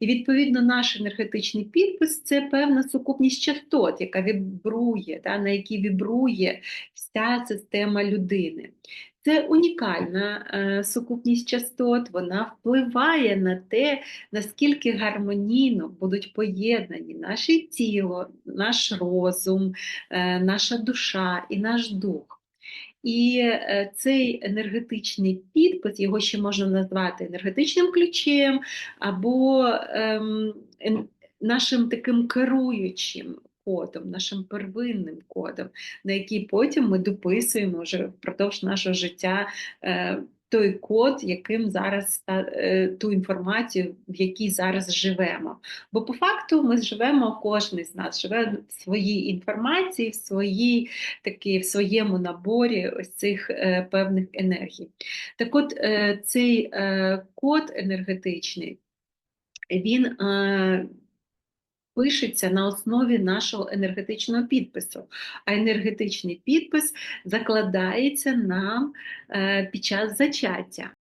І відповідно наш енергетичний підпис це певна сукупність частот, яка вібрує, да, на якій вібрує вся система людини. Це унікальна е, сукупність частот, вона впливає на те, наскільки гармонійно будуть поєднані наше тіло, наш розум, е, наша душа і наш дух. І е, цей енергетичний підпис, його ще можна назвати енергетичним ключем або ем, нашим таким керуючим кодом, нашим первинним кодом, на який потім ми дописуємо вже впродовж нашого життя е, той код, яким зараз е, ту інформацію, в якій зараз живемо. Бо по факту ми живемо, кожен з нас живе в своїй інформації, в своїй таки в своєму наборі ось цих е, певних енергій. Так от е, цей е, код енергетичний, він е, пишеться на основі нашого енергетичного підпису. А енергетичний підпис закладається нам е, під час зачаття.